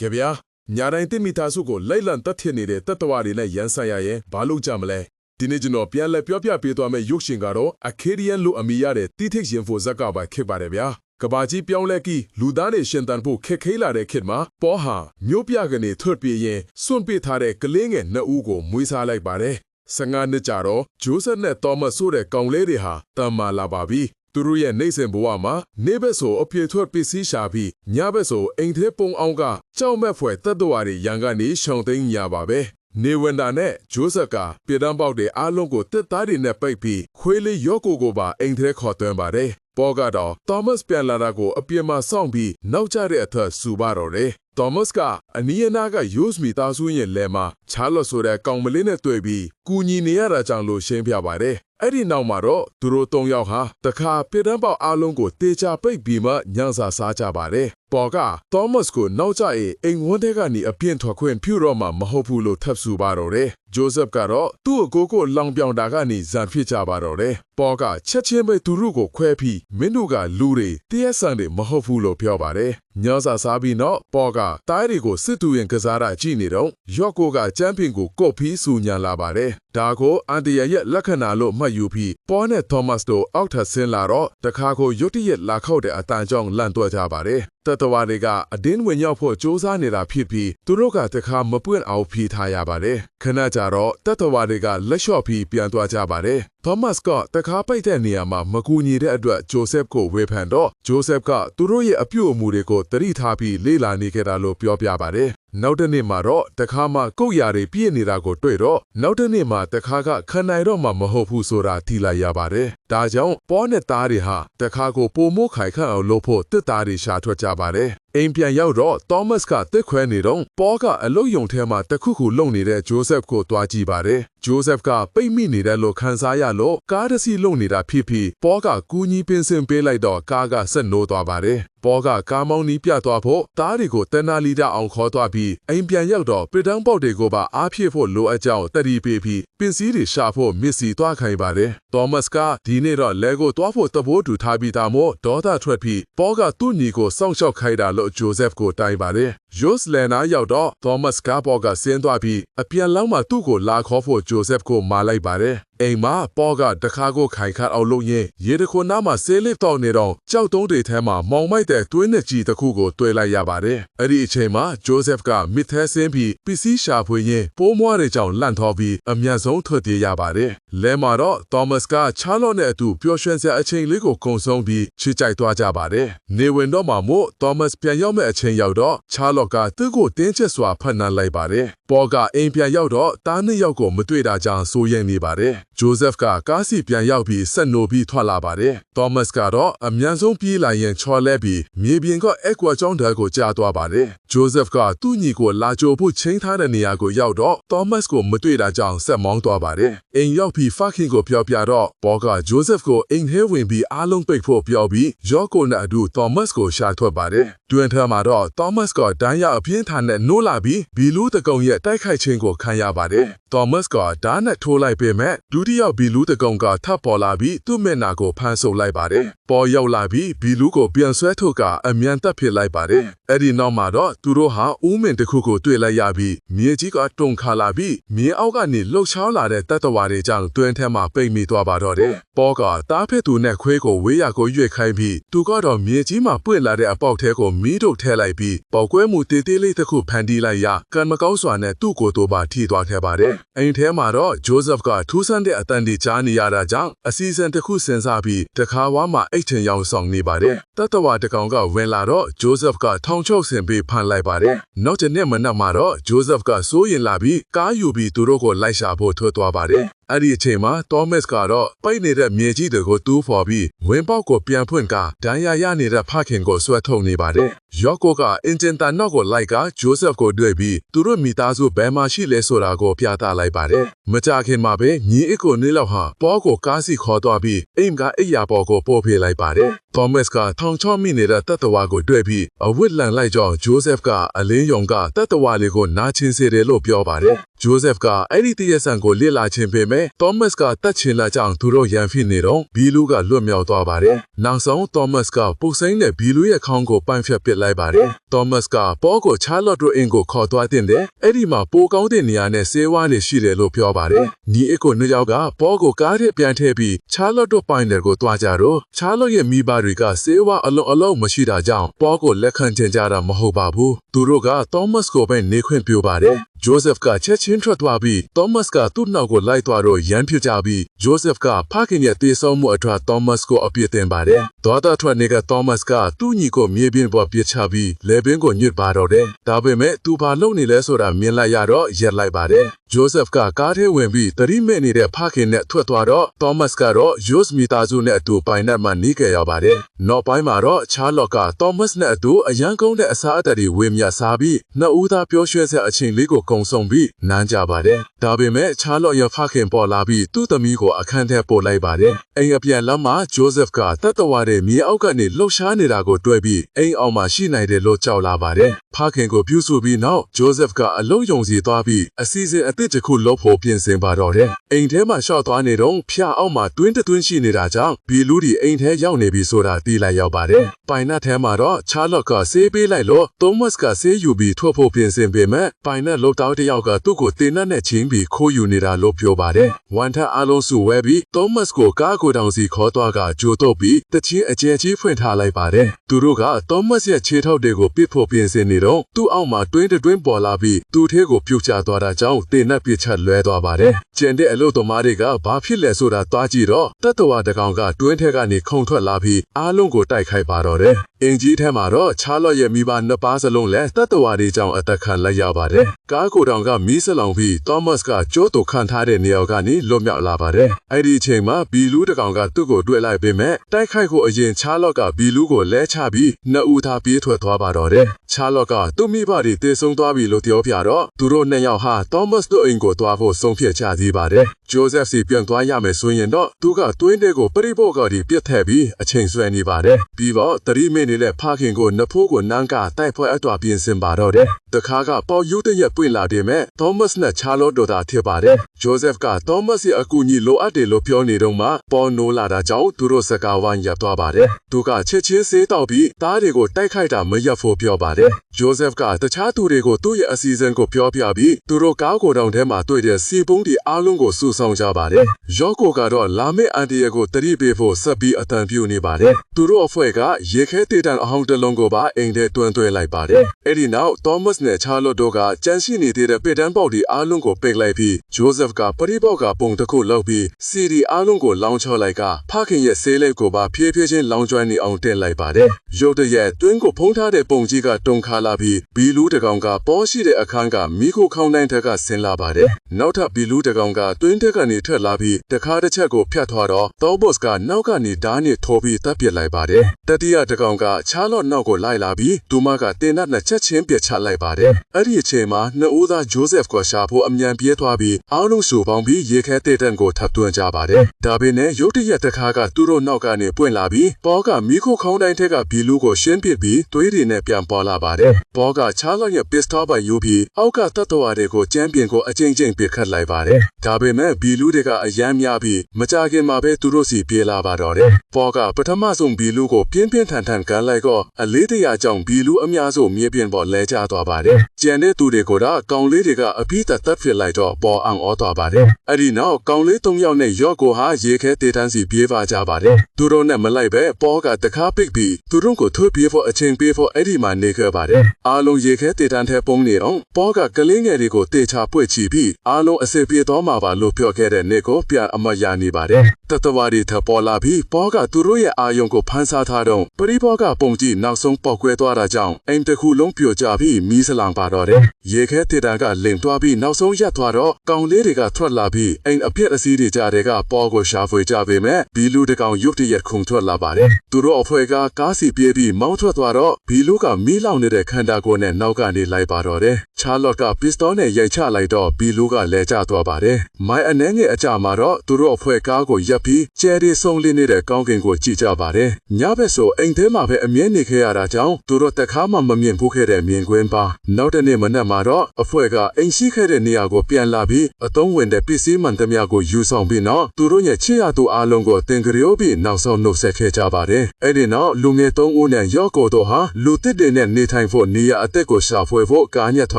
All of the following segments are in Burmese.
ကဲဗျာညာတိုင်းတိမိသားစုကိုလိုက်လံတက်ထင်နေတဲ့တတ္တဝါတွေနဲ့ရန်ဆိုင်ရရင်ဘာလို့ကြမလဲဒီနေ့ကျွန်တော်ပြန်လဲပြောပြပေးသွားမယ့်ရုပ်ရှင်ကတော့အခေရီယန်လို့အမည်ရတဲ့တိထိတ်ရင်ဖို့ဇက်ကပါခက်ပါတယ်ဗျာကဘာကြီးပြောင်းလဲကီလူသားတွေရှင်တန်ဖို့ခက်ခဲလာတဲ့ခေတ်မှာပေါ်ဟာမြို့ပြကနေထွတ်ပြရင်စွန့်ပစ်ထားတဲ့ကလေးငယ်နှစ်ဦးကိုမွေးစားလိုက်ပါတယ်15နှစ်ကြာတော့ဂျိုးဆက်နဲ့သောမတ်ဆိုတဲ့ကောင်လေးတွေဟာတန်မာလာပါပြီ သူတို့ရဲ့နေစဉ်ဘဝမှာနေဘက်ဆိုအပြေထွက်ပစ္စည်းရှာပြီးညဘက်ဆိုအိမ်ထဲပုံအောင်ကကြောက်မဲ့ဖွယ်တတ်တော်ရီရန်ကနေရှောင်သိမ်းညာပါပဲနေဝန်တာနဲ့ဂျိုးဆက်ကပြည်တန်းပေါက်တဲ့အားလုံးကိုတစ်သားတွေနဲ့ပိတ်ပြီးခွေးလေးရော့ကိုကိုပါအိမ်ထဲခေါ်သွင်းပါတယ်ပေါ်ကတော့သောမတ်ပြန်လာတာကိုအပြင်းမဆောင်ပြီးနောက်ကျတဲ့အထက်စူပါတော့တယ်။သောမတ်ကအနီးအနားကယူစ်မီသားစုရဲ့လဲမှာချားလော့ဆိုတဲ့ကောင်မလေးနဲ့တွေ့ပြီးကူညီနေရတာကြောင့်လို့ရှင်းပြပါတယ်။ အဲ့ဒီနောက်မှာတော့သူတို့၃ယောက်ဟာတခါပြည်တန်းပေါက်အားလုံးကိုတေချာပိတ်ပြီးမှညံစာစားကြပါတယ်။ပေါ်ကသောမတ်ကိုနောက်ကျရင်အိမ်ဝန်းထဲကနေအပြင်းထွက်ခွင့်ပြုတော့မှမဟုတ်ဘူးလို့ထပ်ဆူပါတော့တယ်။ဂျိုးဆက်ကတော့သူ့အကိုကိုလောင်ပြောင်တာကနေဇန်ဖြစ်ကြပါတော့တယ်။ပေါ်ကချက်ချင်းပဲသူတို့ကိုခွဲပြီးမင်းတို့ကလူတွေတရက်ဆန်တွေမဟုတ်ဘူးလို့ပြောပါတယ်။ညစာစားပြီးတော့ပေါ်ကတားတွေကိုစစ်တူရင်ကစားတာကြည့်နေတော့ရော့ကိုကကျမ်းပင်ကိုကုတ်ပြီးစူညံလာပါတယ်။ဒါကိုအန်တရရဲ့လက္ခဏာလို့မှတ်ယူပြီးပေါ်နဲ့သောမတ်တို့အောက်ထပ်ဆင်းလာတော့တခါကိုရုတ်တရက်လာခောက်တဲ့အတန်ကြောင့်လန့်တွက်ကြပါတယ်။ တတဝါတွေကအဒင်းဝင်ရောက်ဖို့စ조사နေတာဖြစ်ပြီးသူတို့ကတခါမပွင့်အောင်ဖြေထားရပါတယ်ခဏကြာတော့တတဝါတွေကလက်လျှော့ပြီးပြန်သွားကြပါတယ်သောမတ်ကတခါပိတ်တဲ့နေရာမှာမကူညီတဲ့အတွက်ဂျိုဆက်ကိုဝေဖန်တော့ဂျိုဆက်ကသူတို့ရဲ့အပြုတ်အမူတွေကိုတတိထားပြီးလေ့လာနေခဲ့တာလို့ပြောပြပါတယ် နောက်တစ်နေ့မှာတော့တခါမှကုတ်ရာတွေပြည့်နေတာကိုတွေ့တော့နောက်တစ်နေ့မှာတခါကခနိုင်တော့မှမဟုတ်ဘူးဆိုတာထိလိုက်ရပါတယ်။ဒါကြောင့်ပေါ်နဲ့သားတွေဟာတခါကိုပိုမိုးခိုင်ခန့်အောင်လုပ်ဖို့တစ်သားတွေရှာထွက်ကြပါတယ်။ အိမ်ပြန်ရောက်တော့သောမတ်ကတစ်ခွဲနေတော့ပေါ်ကအလုတ်ယုံထဲမှာတခုခုလုံနေတဲ့ဂျိုးဆက်ကိုတွားကြည့်ပါတယ်။ဂျိုးဆက်ကပိတ်မိနေတယ်လို့ခံစားရလို့ကားတစ်စီးလုံနေတာဖြစ်ပြီးပေါ်ကကူညီပင်စင်ပေးလိုက်တော့ကားကဆက်နိုးသွားပါတယ်။ပေါ်ကကားမောင်းနီးပြသွားဖို့တားတွေကိုတန်နာလီတာအောင်ခေါ်သွားပြီးအိမ်ပြန်ရောက်တော့ပစ်တန်းပေါက်တွေကိုပါအားဖြည့်ဖို့လိုအပ်ကြောင်းတတိပေးပြီးပင်စည်းတွေရှာဖို့မစ်စီသွားခိုင်းပါတယ်။သောမတ်ကဒီနေ့တော့လဲကိုသွားဖို့တဘိုးတူထားပြီးသားမို့ဒေါသထွက်ပြီးပေါ်ကသူ့ညီကိုစောင့်ရှောက်ခိုင်းတာလို့ဂျိုဇက်ကိုတိုင်ပါတယ်။ယိုစ်လန်နာရောက်တော့သောမတ်ကပေါ်ကဆင်းသွားပြီးအပြန်လောက်မှသူ့ကိုလာခေါ်ဖို့ဂျိုဇက်ကိုမာလိုက်ပါတယ်။ အိမ်မှာပေါ်ကတခါကိုခိုင်ခတ်အောင်လုပ်ရင်းရေတခွနားမှာဆေးလစ်တော့နေတော့ကြောက်တုံးတွေထဲမှာမောင်မိုက်တဲ့တွင်းနဲ့ကြီးတစ်ခုကိုတွေ့လိုက်ရပါတယ်။အဲ့ဒီအချိန်မှာဂျိုးဆက်ကမစ်သဲဆင်းပြီးပစ္စည်းရှာဖွေရင်းပိုးမွားတွေကြောင့်လန့်ထောပြီးအမျက်ဆုံးထွက်ပြေးရပါတယ်။လဲမှာတော့သောမတ်ကချားလော့နဲ့အတူပျော်ရွှင်စရာအချိန်လေးကိုကုံဆုံးပြီးချစ်ကြိုက်သွားကြပါတယ်။နေဝင်တော့မှမို့သောမတ်ပြန်ရောက်မဲ့အချိန်ရောက်တော့ချားလော့ကသူ့ကိုတင်းကျပ်စွာဖတ်နှံလိုက်ပါတယ်။ပေါ်ကအိမ်ပြန်ရောက်တော့တားနှစ်ယောက်ကိုမတွေ့တာကြောင့်စိုးရိမ်နေပါတယ်။ ဂျိုးဆက်ကကားစီပြန်ရောက်ပြီးဆက်နိုပြီးထွက်လာပါတယ်။သောမတ်ကတော့အမြန်ဆုံးပြေးလာရင်ချော်လဲပြီးမြေပြင်ကအက်ကွာကျောင်းတဲကိုကြားသွားပါတယ်။ဂျိုးဆက်ကသူ့ညီကိုလာကြိုဖို့ချိန်ထားတဲ့နေရာကိုရောက်တော့သောမတ်ကိုမတွေ့တာကြောင့်ဆက်မောင်းသွားပါတယ်။အိမ်ရောက်ပြီးဖခင်ကိုပြောပြတော့ဘောကဂျိုးဆက်ကိုအိမ်ထဲဝင်ပြီးအားလုံးပိတ်ဖို့ပြောပြီးရော့ကိုနဲ့အတူသောမတ်ကိုရှာထွက်ပါတယ်။တွင်ထဲမှာတော့သောမတ်ကဒိုင်းရအပြင်းထန်နဲ့နိုးလာပြီးဘီလူးတကုံရဲ့တိုက်ခိုက်ခြင်းကိုခံရပါတယ်။သောမတ်ကဓာတ်နဲ့ထိုးလိုက်ပေမဲ့ဒုတိယဘီလူးတကုံကထပ်ပေါ်လာပြီးသူ့မျက်နှာကိုဖမ်းဆုပ်လိုက်ပါတယ်။ပေါ်ရောက်လာပြီးဘီလူးကိုပြန်ဆွဲထုတ်ကအမြန်တက်ဖြစ်လိုက်ပါတယ်။အဲ့ဒီနောက်မှာတော့သူတို့ဟာဦးမင်တစ်ခုကိုတွေ့လိုက်ရပြီးမြေကြီးကတုန်ခါလာပြီးမြေအောက်ကနေလှုပ်ရှားလာတဲ့တပ်တော်ဝါတွေကြောင့်တွင်ထဲမှာပိတ်မိသွားပါတော့တယ်။ပေါ်ကတားဖက်သူနဲ့ခွေးကိုဝေးရကိုရွေ့ခိုင်းပြီးသူကတော့မြေကြီးမှာပွင့်လာတဲ့အပေါက်ထဲကိုမီးထုတ်ထဲလိုက်ပြီးပေါက်ကွဲမှုတေးသေးလေးတစ်ခုဖန်တီးလိုက်ရကံမကောင်းစွာနဲ့သူ့ကိုယ်တို့ပါထိသွားခဲ့ပါတယ်။အိမ်ထဲမှာတော့ဂျိုးဆက်ကထူးဆန်းတဲ့အတန်တီကြားနေရတာကြောင့်အစီအစဉ်တစ်ခုစဉ်းစားပြီးတခါဝါမှာအိတ်ထင်ရောင်ဆောင်နေပါတယ်။တတဝါတကောင်ကဝင်လာတော့ဂျိုးဆက်ကထောင်ချုပ်ဆင်ပြီးဖန်လိုက်ပါတယ်။နောက်တစ်နေ့မနက်မှာတော့ဂျိုးဆက်ကစိုးရင်လာပြီးကားယူပြီးသူတို့ကိုလိုက်ရှာဖို့ထွက်သွားပါတယ်။အဲ့ဒီအချိန်မှာသောမတ်ကတော့ပိတ်နေတဲ့မြေကြီးတွေကိုတူးဖော်ပြီးဝင်းပေါက်ကိုပြန်ဖွင့်ကဒဏ်ရာရနေတဲ့ဖခင်ကိုဆွဲထုတ်နေပါတယ်။ယော့ကိုကအင်ဂျင်တန်နောက်ကိုလိုက်ကဂျိုးဆက်ကိုတွေ့ပြီးသူတို့မိသားစုဘယ်မှာရှိလဲဆိုတာကိုပြသလိုက်ပါတယ်။မကြခင်မှာပဲညီအစ်ကိုနေလောက်ဟာပေါ်ကိုကားစီခေါ်သွားပြီးအိမ်ကအိယာပေါ်ကိုပို့ဖေးလိုက်ပါတယ်။ သောမတ်ကထောင်ချောမိနေတဲ့တပ်တော်ဝါကိုတွေ့ပြီးအဝစ်လန်လိုက်ကြောင်းဂျိုးဆက်ကအလင်းယုံကတပ်တော်ဝါလေးကိုနားချင်းစေတယ်လို့ပြောပါတယ်ဂျိုးဆက်ကအဲ့ဒီတည့်ရဆန်ကိုလစ်လာခြင်းပေမဲ့သောမတ်ကတတ်ချင်လာကြောင်းသူတို့ရန်ဖြစ်နေတော့ဘီလူးကလွတ်မြောက်သွားပါတယ်နောက်ဆုံးသောမတ်ကပုတ်စိမ့်တဲ့ဘီလူးရဲ့ခေါင်းကိုပန့်ဖြတ်ပစ်လိုက်ပါတယ်သောမတ်ကပေါ်ကိုချာလော့တို့အင်ကိုခေါ်သွားတဲ့အဲ့ဒီမှာပိုကောင်းတဲ့နေရာနဲ့ဆေးဝါးတွေရှိတယ်လို့ပြောပါတယ်ညီအစ်ကိုနှစ်ယောက်ကပေါ်ကိုကားထဲပြန်ထည့်ပြီးချာလော့တို့ပိုင်တယ်ကိုတွားကြတော့ချာလော့ရဲ့မိဘတွေကဆေးဝါးအလုံးအလုံးမရှိတာကြောင့်ပေါ်ကိုလက်ခံချင်ကြတာမဟုတ်ပါဘူး သူတို့ကသောမတ်ကိုပဲနေခွင့်ပြုပါတယ်ဂျိုးဆက်ကချက်ချင်းထွက်သွားပြီးသောမတ်ကသူ့နောက်ကိုလိုက်သွားတော့ရန်ဖြစ်ကြပြီးဂျိုးဆက်ကဖခင်ရဲ့တေဆုံးမှုအထွတ်သောမတ်ကိုအပြစ်တင်ပါတယ်။ဒေါသထွက်နေကသောမတ်ကသူ့ညီကိုမြေပြင်ပေါ်ပြစ်ချပြီးလေပင်ကိုညှစ်ပါတော့တယ်။ဒါပေမဲ့သူဘာလုပ်နေလဲဆိုတာမြင်လိုက်ရတော့ရက်လိုက်ပါတယ်။ဂျိုးဆက်ကကားထဲဝင်ပြီးတတိမဲ့နေတဲ့ဖခင်နဲ့ထွက်သွားတော့သောမတ်ကတော့ယို့စ်မီတာစုနဲ့အတူပိုင်နက်မှနီးကြရပါတယ်။နောက်ပိုင်းမှာတော့ချားလော့ကသောမတ်နဲ့အတူအရန်ကုန်းတဲ့အစားအသောက်တွေဝေမျှစားပြီးနှစ်ဦးသားပျော်ရွှင်စရာအချိန်လေးကိုကုံဆုံးပြီးနမ်းကြပါတယ်။ဒါပေမဲ့ချားလော့ရဲ့ဖခင်ပေါ်လာပြီးသူ့သမီးကိုအခန်းထဲပို့လိုက်ပါတယ်။အိမ်အပြန်လမ်းမှာဂျိုးဆက်ကတတ်တော်တဲ့မြေအောက်ကနေလှုပ်ရှားနေတာကိုတွေ့ပြီးအိမ်အောင်မှာရှိနိုင်တယ်လို့ကြောက်လာပါတယ်။ဖခင်ကိုပြုစုပြီးနောက်ဂျိုးဆက်ကအလုံးယုံစီသွားပြီးအစီအစဉ်အသစ်တစ်ခုလုပ်ဖို့ပြင်ဆင်ပါတော့တယ်။အိမ်ထဲမှာရှော့သွားနေတော့ဖျားအောက်မှာတွင်းတွင်းရှိနေတာကြောင့်ဘီလူဒီအိမ်ထဲရောက်နေပြီဆိုတာသိလိုက်ရောက်ပါတယ်။ပိုင်နတ်ထဲမှာတော့ချားလော့ကဆေးပေးလိုက်လို့သောမတ်ကဆေးယူပြီးထွက်ဖို့ပြင်ဆင်ပေမဲ့ပိုင်နတ်လုတ်တောက်တစ်ယောက်ကသူ့ကိုတင်နတ်နဲ့ချင်းပြီးခိုးယူနေတာလို့ပြောပါတယ်။ဝန်ထမ်းအားလုံးစုဝဲပြီးသောမတ်ကိုကားကိုတောင်စီခေါ်သွားကကြိုတော့ပြီးတချင်းအကျယ်ကြီးဖွင့်ထားလိုက်ပါတယ်။သူတို့ကသောမတ်ရဲ့ခြေထောက်တွေကိုပစ်ဖို့ပြင်ဆင်နေတော့သူ့အောက်မှာတွင်းတွင်းပေါ်လာပြီးသူ့ထဲကိုပြုတ်ကျသွားတာကြောင့်တင်နတ်ပြစ်ချက်လွဲသွားပါတယ်။ကျန်တဲ့အလို့သမားတွေကဘာဖြစ်လဲဆိုတာသွားကြည့်တော့တတဝတကောင်ကတွင်းထဲကနေခုန်ထွက်လာပြီးအားလုံးကိုတိုက်ခိုက်ပါတော့တယ်။အင်ကြီးထဲမှာတော့ချားလော့ရဲ့မိဘနှစ်ပါးစလုံးလည်းတတဝတွေကြောင့်အသက်ခံလိုက်ရပါတယ်။ကားကိုတောင်ကမီးစလောင်ပြီးသောမတ်ကကျိုးတူခံထားတဲ့နေရာကနေလွတ်မြောက်လာပါတယ်။အဲ့ဒီအချိန်မှာဘီလူးတကောင်ကသူ့ကိုတွေ့လိုက်ပေမဲ့တိုက်ခိုက်ကိုအရင်ချားလော့ကဘီလူးကိုလဲချပြီးနှစ်ဦးသားပြေးထွက်သွားပါတော့တယ်။ချားလော့ကသူ့မိဘတွေတေဆုံးသွားပြီလို့ပြောပြတော့သူတို့နှစ်ယောက်ဟာသောမတ်တို့အိမ်ကိုသွားဖို့ဆုံးဖြတ်ချသေးပါတယ်။ဂျိုးဆက်စီပြန်သွားရမယ်ဆိုရင်တော့သူကတွင်းတဲ့ကိုပရိဘောကဒီပြတ်ထက်ပြီးအချိန်ဆွဲနေပါတယ်။ပြီးတော့တတိမိနစ်နဲ့ဖခင်ကိုနဖိုးကိုနန်းကတိုက်ဖွဲ့အတော်ပြင်ဆင်ပါတော့တယ်။တခါကပေါ်ယူတရက်ပွင့်လာတယ်မဲ့သောမတ်နဲ့ချားလော့တို့သာဖြစ်ပါတယ်။ဂျိုးဆက်ကသောမတ်ရဲ့အကူအညီလိုအပ်တယ်လို့ပြောနေတော့မှပေါ်နိုးလာတာကြောင့်သူတို့စကားဝိုင်းရပ်သွားပါတယ်။သူကချစ်ချင်းစေးတောက်ပြီးသားတွေကိုတိုက်ခိုက်တာမရပ်ဖို့ပြောပါတယ်။ဂျိုးဆက်ကတခြားသူတွေကိုသူ့ရဲ့အစီအစဉ်ကိုပြောပြပြီးသူတို့ကားကိုတောင်ထဲမှာတွေ့တဲ့စီပုံးတွေအားလုံးကိုစုဆောင်ကြပါတယ်။ယော့ကိုကတော့လာမယ့်အန်တီယာကိုတတိပေးဖို့ဆက်ပြီးအတန်ပြုနေပါတယ်။သူတို့အဖွဲ့ကရေခဲတေတန်အဟောင်းတစ်လုံးကိုပါအိမ်ထဲတွန်းသွဲလိုက်ပါတယ်။အဲ့ဒီနောက်သောမတ်နဲ့ချားလော့တို့ကကြန့်ရှိနေသေးတဲ့ပေတန်းပေါက်တွေအားလုံးကိုပိတ်လိုက်ပြီးဂျိုးဆက်ကပရိပေါက်ကပုံတစ်ခုလောက်ပြီးစီဒီအားလုံးကိုလောင်းချောလိုက်ကဖခင်ရဲ့ဆေးလိပ်ကိုပါဖြည်းဖြည်းချင်းလောင်းကျွမ်းနေအောင်တက်လိုက်ပါတယ်။ရုတ်တရက်တွင်းကိုဖုံးထားတဲ့ပုံကြီးကတုံခါလာပြီးဘီလူးတကောင်ကပေါ်ရှိတဲ့အခန်းကမိခိုခေါင်းတိုင်းထက်ကဆင်းလာပါတယ်။နောက်ထပ်ဘီလူးတကောင်ကတွင်းတက်ကနေထွက်လာပြီးတခါတစ်ချက်ကိုဖြတ်သွားတော့သောဘော့စ်ကနောက်ကနေဓာတ်နဲ့ထိုးပြီးတပ်ပစ်လိုက်ပါတယ်။တတိယတကောင်ကချားလော့နောက်ကိုလိုက်လာပြီးဒူမကတင်နတ်နဲ့ချက်ချင်းပြစ်ချလိုက်ပါတယ်။အဲ့ဒီအချိန်မှာနှစ်ဦးသားဂျိုးဆက်ကိုရှာဖို့အမြန်ပြေးသွားပြီးအားလုံးစုပေါင်းပြီးရေခဲတဲ့တန်ကိုထပ်သွင်းကြပါတယ်။ဒါပေမဲ့ရုတ်တရက်တခါကသူတို့နောက်ကနေပွင့်လာပြီးပေါ်ကမိခိုခေါင်းတိုင်းထက်ကဘီလူးကိုရှင်းပစ်ပြီးသွေးတွေနဲ့ပြန်ပေါ်လာပါတယ်။ပေါ်ကချားလော့ရဲ့ပစ္စတောပိုင်ယူပြီးအောက်ကတတ်တော်တွေကိုကျမ်းပြင်ကိုအကျဉ်းချင်းပစ်ခတ်လိုက်ပါတယ်။ဒါပေမဲ့ဘီလူးတွေကအယမ်းများပြီးမကြခင်မှာပဲသူတို့စီပြေးလာပါတော့တယ်။ပေါ်ကပထမဆုံးဘီလူးကိုပြင်းပြင်းထန်ထန်ကန်လိုက်တော့အလေးတရာကြောင့်ဘီလူးအများစုမြေပြင်ပေါ်လဲကျသွားပါတယ်။ကျန်တဲ့သူတွေကိုတော့ကောင်လေးတွေကအပိသက်သက်ဖြစ်လိုက်တော့ပေါ်အောင်ဩသွားပါတယ်။အဲ့ဒီနောက်ကောင်လေး၃ယောက်နဲ့ရော့ကိုဟာရေခဲတေးတန်းစီပြေးပါကြပါတယ်။သူတို့နဲ့မလိုက်ပဲပေါ်ကတကားပိတ်ပြီးသူတို့ကိုထွက်ပြေးဖို့အချိန်ပေးဖို့အဲ့ဒီမှာနေခဲ့ပါတယ်။အားလုံးရေခဲတေးတန်းထဲပုံနေတော့ပေါ်ကကလေးငယ်တွေကိုတေချာပွေ့ချီပြီးအားလုံးအစစ်ပြေးသွားမှာပါလို့ပြောခဲ့တဲ့နေကိုပြန်အမတ်ရနေပါတယ်။တတဝါတွေထပေါ်လာပြီးပေါ်ကသူတို့ရဲ့အာယုံကိုဖန်ဆားထားတော့ပရိဘောကပုံကြည့်နောက်ဆုံးပေါက်ကွဲသွားတာကြောင့်အိမ်တစ်ခုလုံးပြိုကျပြီးမီးစလောင်ပါတော့တယ်။ရေခဲတေတံကလိမ်သွားပြီးနောက်ဆုံးရက်သွားတော့ကောင်လေးတွေကထွက်လာပြီးအိမ်အပြက်အစည်းတွေကြားတဲ့ကပေါ်ကိုရှာဖွေကြပေမဲ့ဘီလူတကောင်ရုတ်တရက်ခုန်ထွက်လာပါတယ်။သူတို့အဖွဲ့ကကားစီပြေးပြီးမောင်းထွက်သွားတော့ဘီလူကမီးလောင်နေတဲ့ခန္ဓာကိုယ်နဲ့နောက်ကနေလိုက်ပါတော့တယ်ချာလော့ကပစ္စတိုနဲ့ရိုက်ချလိုက်တော့ဘီလူးကလဲကျသွားပါတယ်။မိုင်အနေငယ်အကြမှာတော့သူတို့အဖွဲ့ကားကိုရပ်ပြီးကျဲရီဆုံလေးနေတဲ့ကောင်းကင်ကိုကြည့်ကြပါတယ်။ညဘက်ဆိုအိမ်ထဲမှာပဲအမြဲနေခဲ့ရတာကြောင့်သူတို့တခါမှမမြင်ဘူးခဲ့တဲ့မြင်ကွင်းပါ။နောက်တစ်နေ့မနက်မှာတော့အဖွဲ့ကအိမ်ရှိခဲ့တဲ့နေရာကိုပြန်လာပြီးအသုံးဝင်တဲ့ပစ္စည်းမှန်သမျှကိုယူဆောင်ပြီးနောက်သူတို့ရဲ့ချစ်ရသူအလုံးကိုတင်ကြရိုးပြီးနောက်ဆုံးနှုတ်ဆက်ခဲ့ကြပါတယ်။အဲ့ဒီနောက်လူငယ်သုံးဦးနဲ့ရော့ကိုတို့ဟာလူတစ်တွေနဲ့နေထိုင်ဖို့နေရာအသက်ကိုရှာဖွေဖို့ကားညက်ထွ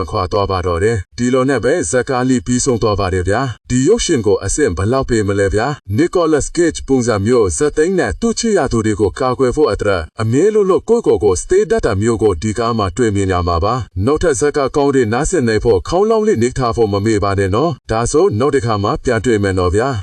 န်ခွာသွားပါတော့တယ်။ဒီလိုနဲ့ပဲဇက်ကာလီပြီးဆုံးသွားပါတယ်ဗျာ။ဒီရုပ်ရှင်ကိုအဆင့်ဘယ်လောက်ပေးမလဲဗျာ။ Nicholas Cage ပုံစံမျိုးဇက်သိန်းနဲ့သူ့ချစ်ရသူတွေကိုကာကွယ်ဖို့အတွက်အမြဲလို့လို့ကိုယ့်ကိုယ်ကို stay data မျိုးကိုဒီကားမှာတွေ့မြင်ရမှာပါ။နောက်ထပ်ဇက်ကကောင်းတဲ့နားဆင်နေဖို့ခေါင်းလောင်းလေးနေထားဖို့မမေ့ပါနဲ့နော်။ဒါဆိုနောက်တစ်ခါမှပြန်တွေ့မယ်နော်ဗျာ။